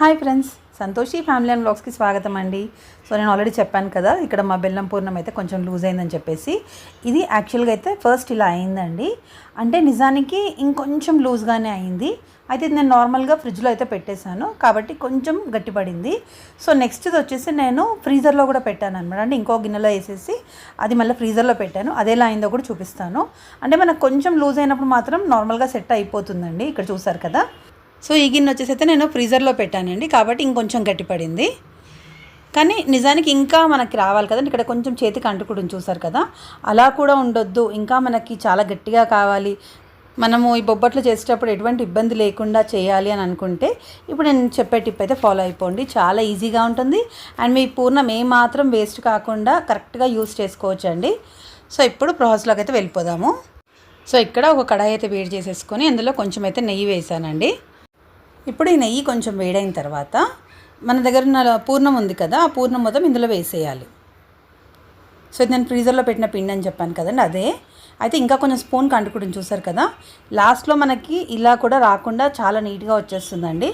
Hi friends Santoshi family and బ్లాగ్స్కి స్వాగతం అండి. So నేను ఆల్రెడీ చెప్పాను కదా ఇక్కడ మా బెల్లం పూర్ణం అయితే కొంచెం లూజ్ అయిందని చెప్పేసి. ఇది యాక్చువల్గా అయితే ఫస్ట్ ఇలా అయిందండి. అంటే నిజానికి ఇంకొంచెం లూజ్గానే అయింది. అయితే నేను నార్మల్గా ఫ్రిడ్జ్లో అయితే పెట్టేశాను. కాబట్టి కొంచెం గట్టిపడింది. సో నెక్స్ట్ది వచ్చేసి నేను ఫ్రీజర్లో కూడా పెట్టాను అనమాట అంటే ఇంకో గిన్నెలో వేసేసి అది మళ్ళీ ఫ్రీజర్లో పెట్టాను. అదేలా అయిందో కూడా చూపిస్తాను. అంటే మనకు కొంచెం లూజ్ అయినప్పుడు మాత్రం నార్మల్గా సెట్ అయిపోతుందండి. ఇక్కడ చూసారు కదా. సో ఈ గిన్నె వచ్చేసి అయితే నేను ఫ్రీజర్లో పెట్టానండి. కాబట్టి ఇంకొంచెం గట్టిపడింది. కానీ నిజానికి ఇంకా మనకి రావాలి కదండి. ఇక్కడ కొంచెం చేతికి అంటుకుడు చూసారు కదా. అలా కూడా ఉండొద్దు. ఇంకా మనకి చాలా గట్టిగా కావాలి. మనము ఈ బొబ్బట్లు చేసేటప్పుడు ఎటువంటి ఇబ్బంది లేకుండా చేయాలి అని అనుకుంటే ఇప్పుడు నేను చెప్పే టిప్ అయితే ఫాలో అయిపోండి. చాలా ఈజీగా ఉంటుంది. అండ్ మీ పూర్ణం ఏమాత్రం మాత్రం వేస్ట్ కాకుండా కరెక్ట్గా యూస్ చేసుకోవచ్చు అండి సో ఇప్పుడు ప్రాసెస్లోకి అయితే వెళ్ళిపోదాము. సో ఇక్కడ ఒక కడాయి అయితే వేడి చేసేసుకొని అందులో కొంచెం అయితే నెయ్యి వేసానండి. ఇప్పుడు ఈ నెయ్యి కొంచెం వేడైన తర్వాత మన దగ్గర ఉన్న పూర్ణం ఉంది కదా ఆ పూర్ణం మొత్తం ఇందులో వేసేయాలి. సో ఇది నేను ఫ్రీజర్లో పెట్టిన పిండి అని చెప్పాను కదండి అదే. అయితే ఇంకా కొంచెం స్పూన్ కంటుకుని చూసారు కదా. లాస్ట్లో మనకి ఇలా కూడా రాకుండా చాలా నీట్గా వచ్చేస్తుందండి.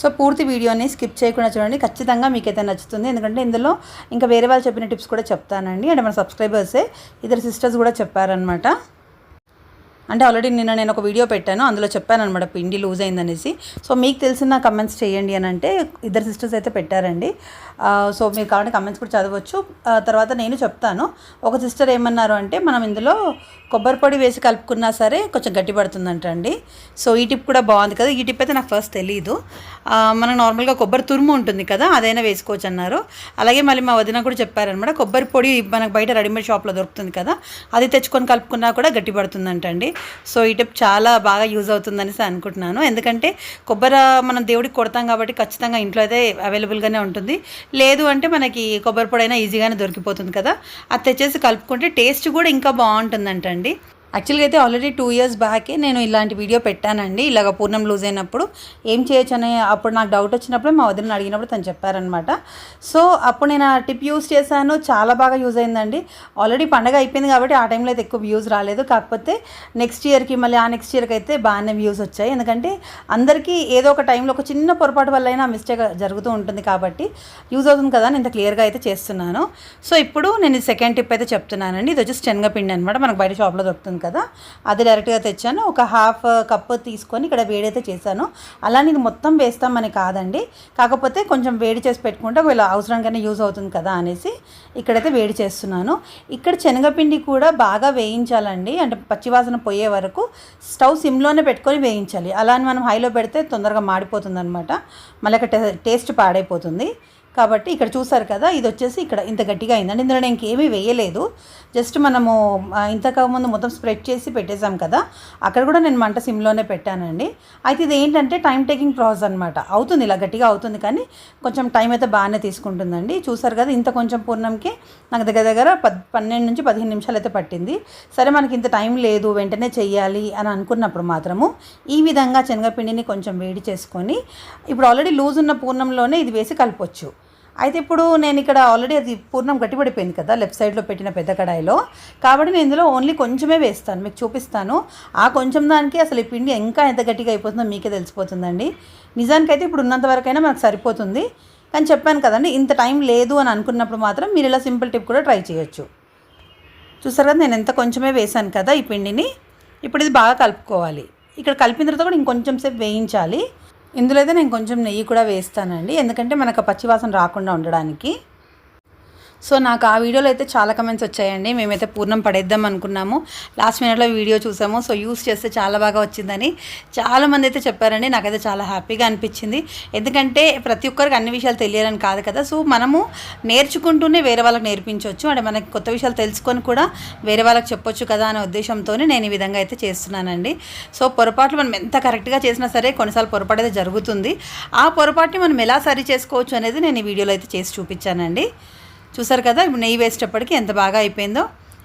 సో పూర్తి వీడియోని స్కిప్ చేయకుండా చూడండి. ఖచ్చితంగా మీకైతే నచ్చుతుంది. ఎందుకంటే ఇందులో ఇంకా వేరే వాళ్ళు చెప్పిన టిప్స్ కూడా చెప్తానండి. అంటే మన సబ్స్క్రైబర్సే ఇద్దరు సిస్టర్స్ కూడా చెప్పారనమాట అంటే ఆల్రెడీ నిన్న నేను ఒక వీడియో పెట్టాను అందులో చెప్పాను అనమాట పిండి లూజ్ అయిందనేసి. సో మీకు తెలిసిన కమెంట్స్ చేయండి అని అంటే ఇద్దరు సిస్టర్స్ అయితే పెట్టారండి. సో మీరు కావాలంటే కమెంట్స్ కూడా చదవచ్చు. తర్వాత నేను చెప్తాను. ఒక సిస్టర్ ఏమన్నారు అంటే మనం ఇందులో కొబ్బరి పొడి వేసి కలుపుకున్నా సరే కొంచెం గట్టి పడుతుందంట అండి. సో ఈ టిప్ కూడా బాగుంది కదా. ఈ టిప్ అయితే నాకు ఫస్ట్ తెలియదు మనం నార్మల్గా కొబ్బరి తురుము ఉంటుంది కదా అదైనా వేసుకోవచ్చు అన్నారు. అలాగే మళ్ళీ మా వదిన కూడా చెప్పారనమాట కొబ్బరి పొడి మనకు బయట రెడీమేడ్ షాప్లో దొరుకుతుంది కదా అది తెచ్చుకొని కలుపుకున్నా కూడా గట్టి పడుతుందంట అండి. సో ఈ టిప్ చాలా బాగా యూజ్ అవుతుందనేసి అనుకుంటున్నాను. ఎందుకంటే కొబ్బరి మనం దేవుడికి కొడతాం కాబట్టి ఖచ్చితంగా ఇంట్లో అయితే అవైలబుల్గానే ఉంటుంది. లేదు అంటే మనకి కొబ్బరి పొడి అయినా ఈజీగానే దొరికిపోతుంది కదా. అది తెచ్చేసి కలుపుకుంటే టేస్ట్ కూడా ఇంకా బాగుంటుందంటండి. యాక్చువల్గా అయితే ఆల్రెడీ టూ ఇయర్స్ బ్యాకే నేను ఇలాంటి వీడియో పెట్టానండి. ఇలాగ పూర్ణం లూజ్ అయినప్పుడు ఏం చేయొచ్చు అని అప్పుడు నాకు డౌట్ వచ్చినప్పుడు మా వదిన అడిగినప్పుడు తను చెప్పారనమాట సో అప్పుడు నేను ఆ టిప్ యూస్ చేశాను. చాలా బాగా యూజ్ అయిందండి. ఆల్రెడీ పండగ అయిపోయింది కాబట్టి ఆ టైంలో అయితే ఎక్కువ వ్యూస్ రాలేదు. కాకపోతే నెక్స్ట్ ఇయర్కి మళ్ళీ ఆ నెక్స్ట్ ఇయర్కి అయితే బాగానే వ్యూస్ వచ్చాయి. ఎందుకంటే అందరికీ ఏదో ఒక టైంలో ఒక చిన్న పొరపాటు వల్ల అయినా మిస్టేక్ జరుగుతూ ఉంటుంది కాబట్టి యూజ్ అవుతుంది కదా నేను ఇంత క్లియర్గా అయితే చేస్తున్నాను. సో ఇప్పుడు నేను సెకండ్ టిప్ అయితే చెప్తున్నానండి. ఇది వచ్చేసి శనగపిండి అనమాట మనకు బయట షాప్లో దొరుకుతుంది కదా? అది డైరెక్ట్గా తెచ్చాను. ఒక హాఫ్ కప్ తీసుకొని ఇక్కడ వేడైతే చేశాను. అలానే ఇది మొత్తం వేస్తామని కాదండి. కాకపోతే కొంచెం వేడి చేసి పెట్టుకుంటే ఒకవేళ అవసరంగానే యూజ్ అవుతుంది కదా అనేసి ఇక్కడైతే వేడి చేస్తున్నాను. ఇక్కడ శనగపిండి కూడా బాగా వేయించాలండి. అంటే పచ్చివాసన పోయే వరకు స్టవ్ సిమ్లోనే పెట్టుకొని వేయించాలి. అలా అని మనం హైలో పెడితే తొందరగా మాడిపోతుంది అనమాట మళ్ళీ అక్కడ టే- టేస్ట్ పాడైపోతుంది. కాబట్టి ఇక్కడ చూసారు కదా ఇది వచ్చేసి ఇక్కడ ఇంత గట్టిగా అయిందండి. ఇందులో నేను ఇంకేమీ వేయలేదు. జస్ట్ మనము ఇంతకుముందు మొత్తం స్ప్రెడ్ చేసి పెట్టేశాం కదా అక్కడ కూడా నేను మంట సిమ్లోనే పెట్టానండి. అయితే ఇది ఏంటంటే టైం టేకింగ్ ప్రాసెస్ అనమాట అవుతుంది ఇలా గట్టిగా అవుతుంది కానీ కొంచెం టైం అయితే బాగానే తీసుకుంటుందండి. చూసారు కదా ఇంత కొంచెం పూర్ణంకి నాకు దగ్గర దగ్గర పద్ పన్నెండు నుంచి పదిహేను నిమిషాలు అయితే పట్టింది. సరే మనకి ఇంత టైం లేదు వెంటనే చేయాలి అని అనుకున్నప్పుడు మాత్రము ఈ విధంగా శనగపిండిని కొంచెం వేడి చేసుకొని ఇప్పుడు ఆల్రెడీ లూజ్ ఉన్న పూర్ణంలోనే ఇది వేసి కలపొచ్చు. అయితే ఇప్పుడు నేను ఇక్కడ ఆల్రెడీ అది పూర్ణం గట్టిపడిపోయింది కదా లెఫ్ట్ సైడ్లో పెట్టిన పెద్ద కడాయిలో. కాబట్టి నేను ఇందులో ఓన్లీ కొంచెమే వేస్తాను మీకు చూపిస్తాను. ఆ కొంచెం దానికి అసలు ఈ పిండి ఇంకా ఎంత గట్టిగా అయిపోతుందో మీకే తెలిసిపోతుందండి. నిజానికైతే ఇప్పుడు ఉన్నంత వరకైనా మనకు సరిపోతుంది. కానీ చెప్పాను కదండి ఇంత టైం లేదు అని అనుకున్నప్పుడు మాత్రం మీరు ఇలా సింపుల్ టిప్ కూడా ట్రై చేయొచ్చు. చూసారు కదా నేను ఎంత కొంచెమే వేశాను కదా ఈ పిండిని. ఇప్పుడు ఇది బాగా కలుపుకోవాలి. ఇక్కడ కలిపిన తర్వాత కూడా ఇంకొంచెం సేపు వేయించాలి. ఇందులో అయితే నేను కొంచెం నెయ్యి కూడా వేస్తానండి. ఎందుకంటే మనకు పచ్చివాసన రాకుండా ఉండడానికి సో నాకు ఆ వీడియోలో అయితే చాలా కమెంట్స్ వచ్చాయండి. మేమైతే పూర్ణం పడేద్దాం అనుకున్నాము. లాస్ట్ మినిట్లో వీడియో చూసాము. సో యూస్ చేస్తే చాలా బాగా వచ్చిందని చాలామంది అయితే చెప్పారండి. నాకైతే చాలా హ్యాపీగా అనిపించింది. ఎందుకంటే ప్రతి ఒక్కరికి అన్ని విషయాలు తెలియాలని కాదు కదా. సో మనము నేర్చుకుంటూనే వేరే వాళ్ళకి నేర్పించవచ్చు. అంటే మనకి కొత్త విషయాలు తెలుసుకొని కూడా వేరే వాళ్ళకి చెప్పొచ్చు కదా అనే ఉద్దేశంతోనే నేను ఈ విధంగా అయితే చేస్తున్నానండి. సో పొరపాట్లు మనం ఎంత కరెక్ట్గా చేసినా సరే కొన్నిసార్లు పొరపాటు అయితే జరుగుతుంది. ఆ పొరపాటుని మనం ఎలా సరి చేసుకోవచ్చు అనేది నేను ఈ వీడియోలో అయితే చేసి చూపించానండి. చూసారు కదా? ఇప్పుడు నెయ్యి వేసేటప్పటికి ఎంత బాగా అయిపోయిందో.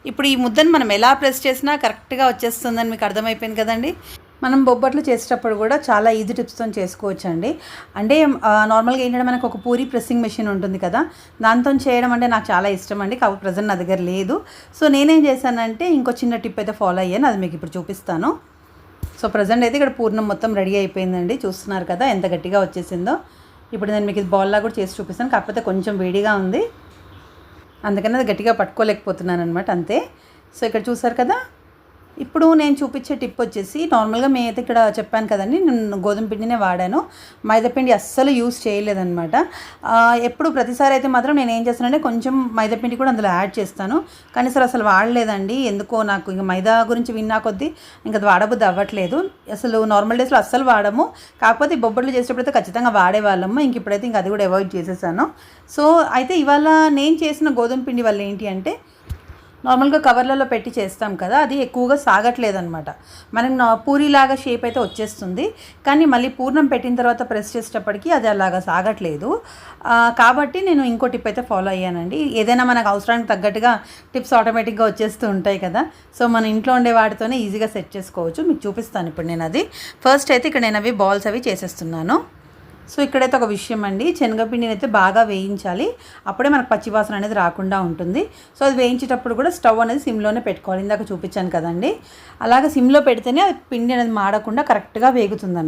ఇప్పుడు ఈ ముద్దను మనం ఎలా ప్రెస్ చేసినా కరెక్ట్గా వచ్చేస్తుందని మీకు అర్థమైపోయింది కదండి? మనం బొబ్బట్లు చేసేటప్పుడు కూడా చాలా ఈజీ టిప్స్తో చేసుకోవచ్చు అండి అంటే నార్మల్గా ఏంటంటే మనకు ఒక పూరి ప్రెస్సింగ్ మెషిన్ ఉంటుంది కదా? దాంతో చేయడం అంటే నాకు చాలా ఇష్టం అండి. కాబట్టి ప్రజెంట్ నా దగ్గర లేదు. సో నేనేం చేశానంటే ఇంకో చిన్న టిప్ అయితే ఫాలో అయ్యాను. అది మీకు ఇప్పుడు చూపిస్తాను. సో ప్రజెంట్ అయితే ఇక్కడ పూర్ణం మొత్తం రెడీ అయిపోయిందండి. చూస్తున్నారు కదా? ఎంత గట్టిగా వచ్చేసిందో. ఇప్పుడు నేను మీకు ఇది బాల్లా కూడా చేసి చూపిస్తాను. కాకపోతే కొంచెం వేడిగా ఉంది. అందుకని అది గట్టిగా పట్టుకోలేకపోతున్నాను అనమాట అంతే. సో ఇక్కడ చూసారు కదా ఇప్పుడు నేను చూపించే టిప్ వచ్చేసి నార్మల్గా మేమైతే ఇక్కడ చెప్పాను కదండి నేను గోధుమ పిండినే వాడాను. మైదాపిండి అస్సలు యూస్ చేయలేదన్నమాట. ఎప్పుడు ప్రతిసారి అయితే మాత్రం నేను ఏం చేస్తానంటే కొంచెం మైదాపిండి కూడా అందులో యాడ్ చేస్తాను. కానీ సార్ అసలు వాడలేదండి. ఎందుకో నాకు ఇంకా మైదా గురించి విన్నా కొద్దీ ఇంకా అది వాడబుద్ధి అవ్వట్లేదు. అసలు నార్మల్ డేస్లో అస్సలు వాడము. కాకపోతే బొబ్బట్లు చేసేటప్పుడైతే ఖచ్చితంగా వాడేవాళ్ళము ఇంక ఇప్పుడైతే ఇంకా అది కూడా అవాయిడ్ చేసేసాను. సో అయితే ఇవాళ నేను చేసిన గోధుమ పిండి వల్ల ఏంటి అంటే నార్మల్గా కవర్లలో పెట్టి చేస్తాం కదా అది ఎక్కువగా సాగట్లేదు అనమాట మనకి పూరిలాగా షేప్ అయితే వచ్చేస్తుంది. కానీ మళ్ళీ పూర్ణం పెట్టిన తర్వాత ప్రెస్ చేసేటప్పటికి అది అలాగా సాగట్లేదు. కాబట్టి నేను ఇంకో టిప్ అయితే ఫాలో అయ్యానండి. ఏదైనా మనకు అవసరానికి తగ్గట్టుగా టిప్స్ ఆటోమేటిక్గా వచ్చేస్తూ ఉంటాయి కదా సో మన ఇంట్లో ఉండే వాటితోనే ఈజీగా సెట్ చేసుకోవచ్చు. మీకు చూపిస్తాను ఇప్పుడు నేను అది. ఫస్ట్ అయితే ఇక్కడ నేను అవి బాల్స్ అవి చేసేస్తున్నాను. సో ఇక్కడైతే ఒక విషయం అండి శనగపిండిని అయితే బాగా వేయించాలి. అప్పుడే మనకు పచ్చివాసన అనేది రాకుండా ఉంటుంది. సో అది వేయించేటప్పుడు కూడా స్టవ్ అనేది సిమ్లోనే పెట్టుకోవాలి. ఇందాక చూపించాను కదండి. అలాగే సిమ్లో పెడితేనే అది పిండి అనేది మాడకుండా కరెక్ట్గా వేగుతుంది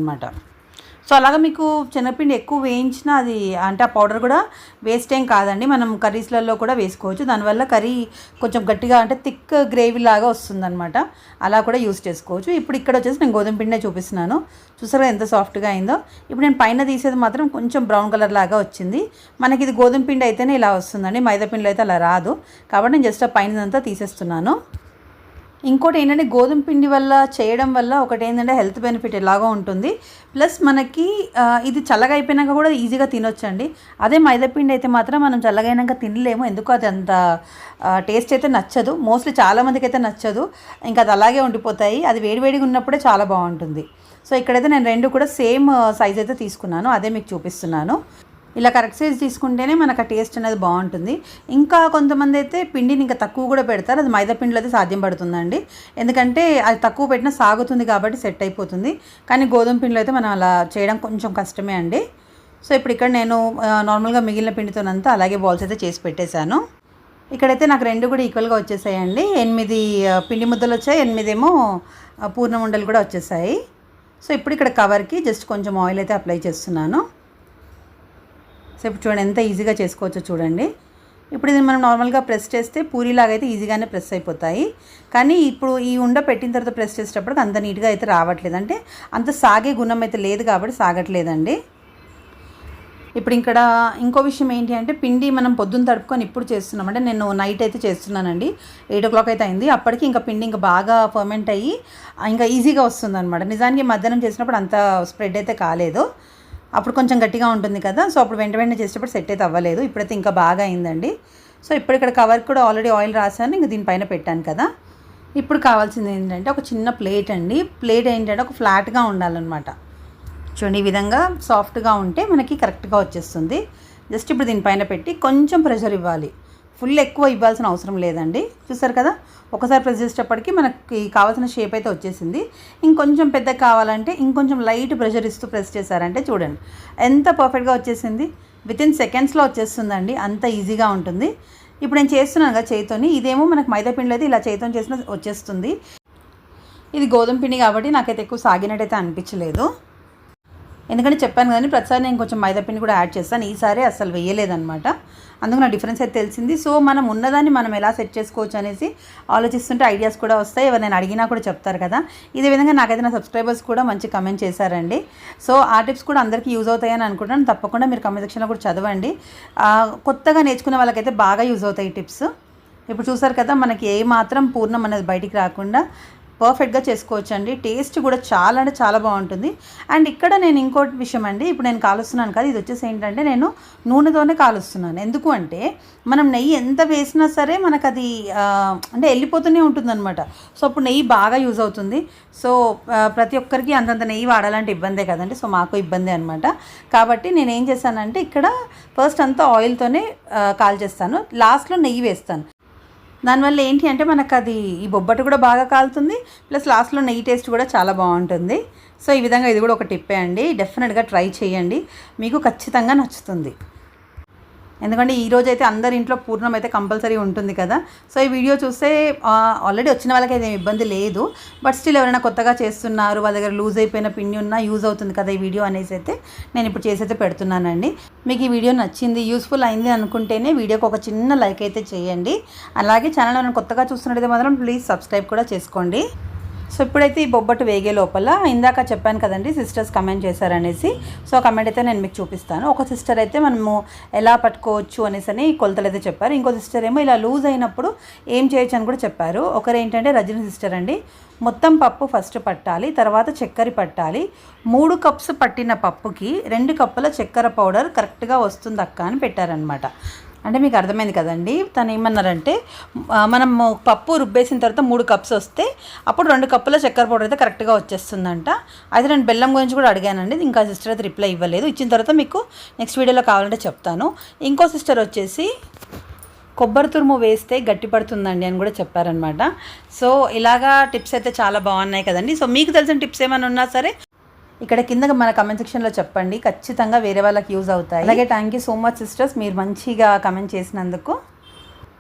సో అలాగా మీకు శనగపిండి ఎక్కువ వేయించినా అది అంటే ఆ పౌడర్ కూడా వేస్ట్ ఏం కాదండి. మనం కర్రీస్లలో కూడా వేసుకోవచ్చు. దానివల్ల కర్రీ కొంచెం గట్టిగా అంటే థిక్ గ్రేవీ లాగా వస్తుందన్నమాట. అలా కూడా యూస్ చేసుకోవచ్చు. ఇప్పుడు ఇక్కడ వచ్చేసి నేను గోధుమ పిండినే చూపిస్తున్నాను. చూసారా ఎంత సాఫ్ట్గా అయిందో? ఇప్పుడు నేను పైన తీసేది మాత్రం కొంచెం బ్రౌన్ కలర్ లాగా వచ్చింది. మనకి ఇది గోధుమ పిండి అయితేనే ఇలా వస్తుందండి. మైదా పిండిలో అయితే అలా రాదు. కాబట్టి నేను జస్ట్ ఆ పైనదంతా తీసేస్తున్నాను. ఇంకోటి ఏంటంటే గోధుమ పిండి వల్ల చేయడం వల్ల ఒకటి ఏంటంటే హెల్త్ బెనిఫిట్ ఎలాగో ఉంటుంది. ప్లస్ మనకి ఇది చల్లగా అయిపోయినాక కూడా ఈజీగా తినొచ్చండి. అదే మైదాపిండి అయితే మాత్రం మనం చల్లగైనాక అయినాక తినలేము. ఎందుకు అది అంత టేస్ట్ అయితే నచ్చదు. మోస్ట్లీ చాలామందికి అయితే నచ్చదు. ఇంకా అది అలాగే ఉండిపోతాయి. అది వేడివేడిగా ఉన్నప్పుడే చాలా బాగుంటుంది. సో ఇక్కడైతే నేను రెండు కూడా సేమ్ సైజ్ అయితే తీసుకున్నాను. అదే మీకు చూపిస్తున్నాను. ఇలా కరెక్ట్ సైజ్ తీసుకుంటేనే మనకు ఆ టేస్ట్ అనేది బాగుంటుంది. ఇంకా కొంతమంది అయితే పిండిని ఇంకా తక్కువ కూడా పెడతారు. అది మైదా పిండిలో అయితే సాధ్యం పడుతుందండి. ఎందుకంటే అది తక్కువ పెట్టినా సాగుతుంది కాబట్టి సెట్ అయిపోతుంది. కానీ గోధుమ పిండిలో అయితే మనం అలా చేయడం కొంచెం కష్టమే అండి. సో ఇప్పుడు ఇక్కడ నేను నార్మల్గా మిగిలిన పిండితోనంతా అలాగే బాల్స్ అయితే చేసి పెట్టేశాను. ఇక్కడైతే నాకు రెండు కూడా ఈక్వల్గా వచ్చేసాయండి. ఎనిమిది పిండి ముద్దలు వచ్చాయి. ఎనిమిదేమో ఏమో పూర్ణం ఉండలు కూడా వచ్చేసాయి. సో ఇప్పుడు ఇక్కడ కవర్కి జస్ట్ కొంచెం ఆయిల్ అయితే అప్లై చేస్తున్నాను. సో ఇప్పుడు చూడండి ఎంత ఈజీగా చేసుకోవచ్చో చూడండి. ఇప్పుడు ఇది మనం నార్మల్గా ప్రెస్ చేస్తే పూరీలాగా అయితే ఈజీగానే ప్రెస్ అయిపోతాయి. కానీ ఇప్పుడు ఈ ఉండ పెట్టిన తర్వాత ప్రెస్ చేసేటప్పటికి అంత నీట్గా అయితే రావట్లేదు. అంటే అంత సాగే గుణం అయితే లేదు కాబట్టి సాగట్లేదండి. ఇప్పుడు ఇక్కడ ఇంకో విషయం ఏంటి అంటే పిండి మనం పొద్దున్న తడుపుకొని ఇప్పుడు చేస్తున్నాం. అంటే నేను నైట్ అయితే చేస్తున్నానండి. ఎయిట్ ఓ క్లాక్ అయితే అయింది. అప్పటికి ఇంకా పిండి ఇంకా బాగా ఫర్మెంట్ అయ్యి ఇంకా ఈజీగా వస్తుంది అనమాట నిజానికి మధ్యాహ్నం చేసినప్పుడు అంత స్ప్రెడ్ అయితే కాలేదు. అప్పుడు కొంచెం గట్టిగా ఉంటుంది కదా సో అప్పుడు వెంట వెంటనే చేసేటప్పుడు సెట్ అయితే అవ్వలేదు. ఇప్పుడైతే ఇంకా బాగా అయిందండి. సో ఇప్పుడు ఇక్కడ కవర్ కూడా ఆల్రెడీ ఆయిల్ రాశాను ఇంకా దీనిపైన పెట్టాను కదా. ఇప్పుడు కావాల్సింది ఏంటంటే ఒక చిన్న ప్లేట్ అండి. ప్లేట్ ఏంటంటే ఒక ఫ్లాట్గా ఉండాలన్నమాట. చూడండి ఈ విధంగా సాఫ్ట్గా ఉంటే మనకి కరెక్ట్గా వచ్చేస్తుంది. జస్ట్ ఇప్పుడు దీనిపైన పెట్టి కొంచెం ప్రెషర్ ఇవ్వాలి. ఫుల్ ఎక్కువ ఇవ్వాల్సిన అవసరం లేదండి. చూసారు కదా? ఒకసారి ప్రెస్ చేసేటప్పటికి మనకి కావాల్సిన షేప్ అయితే వచ్చేసింది. ఇంకొంచెం పెద్ద కావాలంటే ఇంకొంచెం లైట్ ప్రెషర్ ఇస్తూ ప్రెస్ చేశారంటే చూడండి. ఎంత పర్ఫెక్ట్గా వచ్చేసింది. విత్ ఇన్ సెకండ్స్లో వచ్చేస్తుందండి. అంత ఈజీగా ఉంటుంది. ఇప్పుడు నేను చేస్తున్నాను కదా చేతితోని ఇదేమో మనకు మైదాపిండిలో అయితే ఇలా చేతితో చేసిన వచ్చేస్తుంది. ఇది గోధుమ పిండి కాబట్టి నాకైతే ఎక్కువ సాగినట్టయితే అనిపించలేదు. ఎందుకంటే చెప్పాను కానీ ప్రతిసారి నేను కొంచెం మైదాపిండి కూడా యాడ్ చేస్తాను. ఈసారి అసలు వేయలేదనమాట అందుకు నా డిఫరెన్స్ అయితే తెలిసింది. సో మనం ఉన్నదాన్ని మనం ఎలా సెట్ చేసుకోవచ్చు అనేసి ఆలోచిస్తుంటే ఐడియాస్ కూడా వస్తాయి. ఎవరు నేను అడిగినా కూడా చెప్తారు కదా. ఇదే విధంగా నాకైతే నా సబ్స్క్రైబర్స్ కూడా మంచి కమెంట్ చేశారండి. సో ఆ టిప్స్ కూడా అందరికీ యూజ్ అవుతాయని అనుకుంటున్నాను. తప్పకుండా మీరు కమెంట్ సెక్షన్లో కూడా చదవండి. కొత్తగా నేర్చుకునే వాళ్ళకైతే బాగా యూజ్ అవుతాయి ఈ టిప్స్. ఇప్పుడు చూసారు కదా మనకి ఏ మాత్రం పూర్ణం అనేది బయటికి రాకుండా పర్ఫెక్ట్గా చేసుకోవచ్చు అండి టేస్ట్ కూడా చాలా అంటే చాలా బాగుంటుంది. అండ్ ఇక్కడ నేను ఇంకోటి విషయం అండి. ఇప్పుడు నేను కాలుస్తున్నాను కదా ఇది వచ్చేసి ఏంటంటే నేను నూనెతోనే కాలుస్తున్నాను. ఎందుకు అంటే మనం నెయ్యి ఎంత వేసినా సరే మనకు అది అంటే వెళ్ళిపోతూనే ఉంటుందన్నమాట. సో అప్పుడు నెయ్యి బాగా యూజ్ అవుతుంది. సో ప్రతి ఒక్కరికి అంతంత నెయ్యి వాడాలంటే ఇబ్బందే కదండి. సో మాకు ఇబ్బందే అనమాట కాబట్టి నేను ఏం చేశానంటే ఇక్కడ ఫస్ట్ అంతా ఆయిల్తోనే కాల్ చేస్తాను లాస్ట్లో నెయ్యి వేస్తాను. దానివల్ల ఏంటి అంటే మనకు అది ఈ బొబ్బట్టు కూడా బాగా కాలుతుంది ప్లస్ లాస్ట్లో నెయ్యి టేస్ట్ కూడా చాలా బాగుంటుంది. సో ఈ విధంగా ఇది కూడా ఒక టిప్పే అండి. డెఫినెట్గా ట్రై చేయండి. మీకు ఖచ్చితంగా నచ్చుతుంది. ఎందుకంటే ఈ అయితే అందరి ఇంట్లో పూర్ణం అయితే కంపల్సరీ ఉంటుంది కదా. సో ఈ వీడియో చూస్తే ఆల్రెడీ వచ్చిన వాళ్ళకి అయితే ఇబ్బంది లేదు. బట్ స్టిల్ ఎవరైనా కొత్తగా చేస్తున్నారు వాళ్ళ దగ్గర లూజ్ అయిపోయిన పిన్ని ఉన్నా యూజ్ అవుతుంది కదా ఈ వీడియో అనేసి అయితే నేను ఇప్పుడు చేసి అయితే పెడుతున్నానండి. మీకు ఈ వీడియో నచ్చింది యూస్ఫుల్ అయింది అనుకుంటేనే వీడియోకి ఒక చిన్న లైక్ అయితే చేయండి. అలాగే ఛానల్ కొత్తగా చూస్తున్నట్టయితే మాత్రం ప్లీజ్ సబ్స్క్రైబ్ కూడా చేసుకోండి. సో ఇప్పుడైతే ఈ బొబ్బట్టు వేగే లోపల ఇందాక చెప్పాను కదండి సిస్టర్స్ కమెంట్ చేశారనేసి. సో కమెంట్ అయితే నేను మీకు చూపిస్తాను. ఒక సిస్టర్ అయితే మనము ఎలా పట్టుకోవచ్చు అనేసి అని కొలతలు అయితే చెప్పారు. ఇంకో సిస్టర్ ఏమో ఇలా లూజ్ అయినప్పుడు ఏం చేయొచ్చు అని కూడా చెప్పారు. ఒకరు ఏంటంటే రజనీ సిస్టర్ అండి. మొత్తం పప్పు ఫస్ట్ పట్టాలి తర్వాత చక్కెర పట్టాలి. మూడు కప్స్ పట్టిన పప్పుకి రెండు కప్పుల చక్కెర పౌడర్ కరెక్ట్గా వస్తుంది అక్క అని పెట్టారనమాట అంటే మీకు అర్థమైంది కదండి? తను ఏమన్నారంటే మనం పప్పు రుబ్బేసిన తర్వాత మూడు కప్స్ వస్తే అప్పుడు రెండు కప్పుల చక్కెర పౌడర్ అయితే కరెక్ట్గా వచ్చేస్తుందంట. అయితే నేను బెల్లం గురించి కూడా అడిగానండి ఇంకా సిస్టర్ అయితే రిప్లై ఇవ్వలేదు. ఇచ్చిన తర్వాత మీకు నెక్స్ట్ వీడియోలో కావాలంటే చెప్తాను. ఇంకో సిస్టర్ వచ్చేసి కొబ్బరి తురుము వేస్తే గట్టి పడుతుందండి అని కూడా చెప్పారనమాట సో ఇలాగా టిప్స్ అయితే చాలా బాగున్నాయి కదండి. సో మీకు తెలిసిన టిప్స్ ఏమైనా ఉన్నా సరే ఇక్కడ కింద మన కమెంట్ సెక్షన్లో చెప్పండి. ఖచ్చితంగా వేరే వాళ్ళకి యూజ్ అవుతాయి. అలాగే thank you so much sisters మీరు మంచిగా కమెంట్ చేసినందుకు.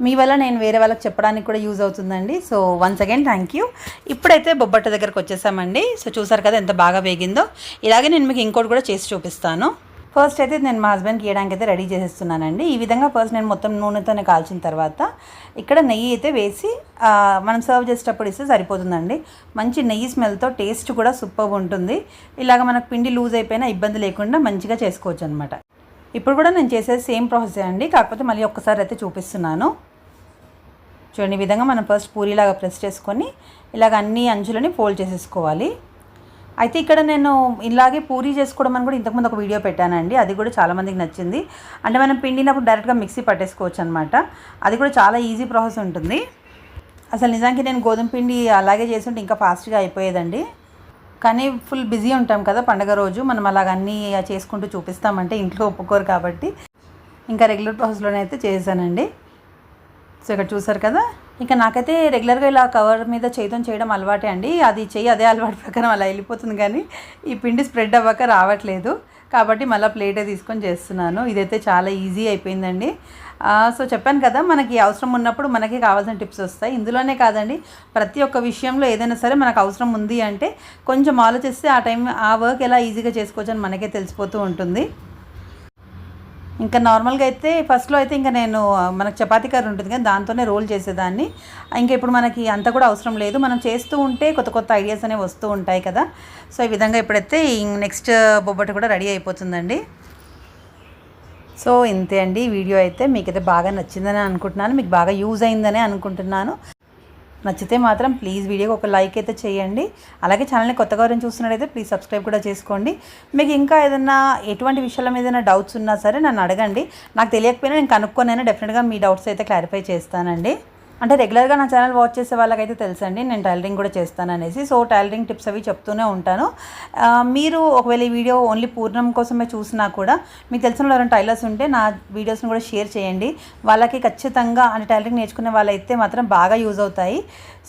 మీ వల్ల నేను వేరే వాళ్ళకి చెప్పడానికి కూడా యూజ్ అవుతుందండి. So once again thank you ఇప్పుడైతే బొబ్బట్ట దగ్గరకు వచ్చేసామండి. సో చూసారు కదా ఎంత బాగా వేగిందో. ఇలాగే నేను మీకు ఇంకోటి కూడా చేసి చూపిస్తాను. ఫస్ట్ అయితే నేను మా హస్బెండ్కి ఇవ్వడానికి అయితే రెడీ చేసేస్తున్నానండి. ఈ విధంగా ఫస్ట్ నేను మొత్తం నూనెతోనే కాల్చిన తర్వాత ఇక్కడ నెయ్యి అయితే వేసి మనం సర్వ్ చేసేటప్పుడు ఇస్తే సరిపోతుందండి. మంచి నెయ్యి స్మెల్తో టేస్ట్ కూడా సూపర్గా ఉంటుంది. ఇలాగ మనకు పిండి లూజ్ అయిపోయినా ఇబ్బంది లేకుండా మంచిగా చేసుకోవచ్చు అనమాట ఇప్పుడు కూడా నేను చేసేది సేమ్ ప్రాసెస్ అండి. కాకపోతే మళ్ళీ ఒక్కసారి అయితే చూపిస్తున్నాను. చూడండి ఈ విధంగా మనం ఫస్ట్ పూరిలాగా ప్రెస్ చేసుకొని ఇలాగ అన్ని అంచులని ఫోల్డ్ చేసేసుకోవాలి. అయితే ఇక్కడ నేను ఇలాగే పూరి చేసుకోవడం అని కూడా ఇంతకుముందు ఒక వీడియో పెట్టానండి. అది కూడా చాలామందికి నచ్చింది. అంటే మనం పిండినప్పుడు డైరెక్ట్గా మిక్సీ పట్టేసుకోవచ్చు అనమాట అది కూడా చాలా ఈజీ ప్రాసెస్ ఉంటుంది. అసలు నిజానికి నేను గోధుమ పిండి అలాగే చేస్తుంటే ఇంకా ఫాస్ట్గా అయిపోయేదండి. కానీ ఫుల్ బిజీ ఉంటాం కదా పండగ రోజు. మనం అలాగ అన్నీ చేసుకుంటూ చూపిస్తామంటే ఇంట్లో ఒప్పుకోరు కాబట్టి. ఇంకా రెగ్యులర్ ప్రాసెస్లోనే అయితే చేశానండి. సో ఇక్కడ చూసారు కదా? ఇంకా నాకైతే రెగ్యులర్గా ఇలా కవర్ మీద చేతం చేయడం అలవాటే అండి. అది చెయ్యి అదే అలవాటు ప్రకారం అలా వెళ్ళిపోతుంది కానీ ఈ పిండి స్ప్రెడ్ అవ్వక రావట్లేదు. కాబట్టి మళ్ళీ ప్లేటే తీసుకొని చేస్తున్నాను. ఇదైతే చాలా ఈజీ అయిపోయిందండి. సో చెప్పాను కదా మనకి అవసరం ఉన్నప్పుడు మనకి కావాల్సిన టిప్స్ వస్తాయి. ఇందులోనే కాదండి ప్రతి ఒక్క విషయంలో ఏదైనా సరే మనకు అవసరం ఉంది అంటే కొంచెం ఆలోచిస్తే ఆ టైం ఆ వర్క్ ఎలా ఈజీగా చేసుకోవచ్చు అని మనకే తెలిసిపోతూ ఉంటుంది. ఇంకా నార్మల్గా అయితే ఫస్ట్లో అయితే ఇంకా నేను మనకు చపాతీ కర్రీ ఉంటుంది కానీ దాంతోనే రోల్ చేసేదాన్ని. ఇంకా ఇప్పుడు మనకి అంత కూడా అవసరం లేదు. మనం చేస్తూ ఉంటే కొత్త కొత్త ఐడియాస్ అనేవి వస్తూ ఉంటాయి కదా. సో ఈ విధంగా ఇప్పుడైతే నెక్స్ట్ బొబ్బటి కూడా రెడీ అయిపోతుందండి. సో ఇంతే అండి. వీడియో అయితే మీకైతే బాగా నచ్చిందని అనుకుంటున్నాను. మీకు బాగా యూజ్ అయిందనే అనుకుంటున్నాను. నచ్చితే మాత్రం ప్లీజ్ వీడియోకి ఒక లైక్ అయితే చేయండి. అలాగే ఛానల్ని కొత్తగా ఎవరైనా చూస్తున్నట్టయితే ప్లీజ్ సబ్స్క్రైబ్ కూడా చేసుకోండి. మీకు ఇంకా ఏదైనా ఎటువంటి విషయాల మీద ఏదైనా డౌట్స్ ఉన్నా సరే నన్ను అడగండి. నాకు తెలియకపోయినా నేను కనుక్కొనైనా డెఫినెట్గా మీ డౌట్స్ అయితే క్లారిఫై చేస్తానండి. అంటే రెగ్యులర్గా నా ఛానల్ వాచ్ చేసే వాళ్ళకైతే తెలుసండి నేను టైలరింగ్ కూడా చేస్తాను అనేసి సో టైలరింగ్ టిప్స్ అవి చెప్తూనే ఉంటాను. మీరు ఒకవేళ ఈ వీడియో ఓన్లీ పూర్ణం కోసమే చూసినా కూడా మీకు తెలిసిన ఎవరైనా టైలర్స్ ఉంటే నా వీడియోస్ని కూడా షేర్ చేయండి. వాళ్ళకి ఖచ్చితంగా అంటే టైలరింగ్ నేర్చుకునే వాళ్ళైతే మాత్రం బాగా యూజ్ అవుతాయి.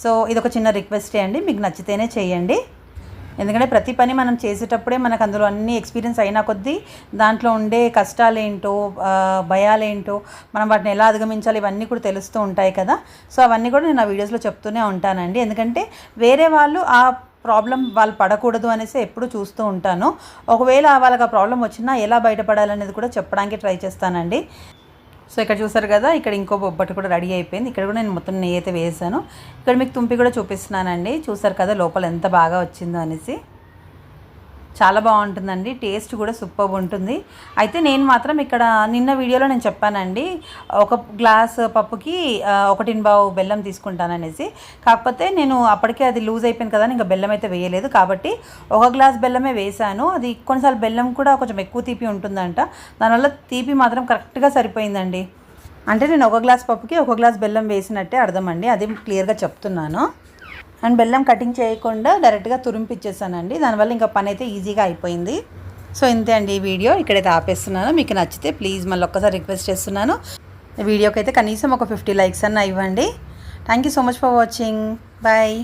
సో ఇది ఒక చిన్న రిక్వెస్టే అండి మీకు నచ్చితేనే చేయండి. ఎందుకంటే ప్రతి పని మనం చేసేటప్పుడే మనకు అందులో అన్ని ఎక్స్పీరియన్స్ అయినా కొద్దీ దాంట్లో ఉండే కష్టాలేంటో భయాలేంటో మనం వాటిని ఎలా అధిగమించాలి ఇవన్నీ కూడా తెలుస్తూ ఉంటాయి కదా. సో అవన్నీ కూడా నేను ఆ వీడియోస్లో చెప్తూనే ఉంటానండి. ఎందుకంటే వేరే వాళ్ళు ఆ ప్రాబ్లం వాళ్ళు పడకూడదు అనేసి ఎప్పుడు చూస్తూ ఉంటాను. ఒకవేళ వాళ్ళకి ఆ ప్రాబ్లం వచ్చినా ఎలా బయటపడాలనేది కూడా చెప్పడానికి ట్రై చేస్తానండి. సో ఇక్కడ చూసారు కదా ఇక్కడ ఇంకో బొబ్బట్టు కూడా రెడీ అయిపోయింది. ఇక్కడ కూడా నేను మొత్తం నెయ్యి అయితే వేసాను. ఇక్కడ మీకు తుంపి కూడా చూపిస్తున్నానండి. చూసారు కదా లోపల ఎంత బాగా వచ్చిందో అనేసి. చాలా బాగుంటుందండి. టేస్ట్ కూడా సూపర్ ఉంటుంది. అయితే నేను మాత్రం ఇక్కడ నిన్న వీడియోలో నేను చెప్పానండి. ఒక గ్లాస్ పప్పుకి ఆ, బావు బెల్లం తీసుకుంటాననేసి. కాకపోతే నేను అప్పటికే అది లూజ్ అయిపోయింది కదా ఇంకా బెల్లం అయితే వేయలేదు. కాబట్టి ఒక గ్లాస్ బెల్లమే వేశాను. అది కొన్నిసార్లు బెల్లం కూడా కొంచెం ఎక్కువ తీపి ఉంటుందంట. దానివల్ల తీపి మాత్రం కరెక్ట్గా సరిపోయిందండి. అంటే నేను ఒక గ్లాస్ పప్పుకి ఒక గ్లాస్ బెల్లం వేసినట్టే అర్థం అండి అది క్లియర్గా చెప్తున్నాను. అండ్ బెల్లం కటింగ్ చేయకుండా డైరెక్ట్గా తురింపిచ్చేసానండి. దానివల్ల ఇంకా పని అయితే ఈజీగా అయిపోయింది. సో ఇంతే అండి ఈ వీడియో. ఇక్కడైతే ఆపేస్తున్నాను. మీకు నచ్చితే ప్లీజ్ మళ్ళీ ఒక్కసారి రిక్వెస్ట్ చేస్తున్నాను. వీడియోకి అయితే కనీసం ఒక ఫిఫ్టీ లైక్స్ అన్న ఇవ్వండి. Thank you so much for watching. Bye.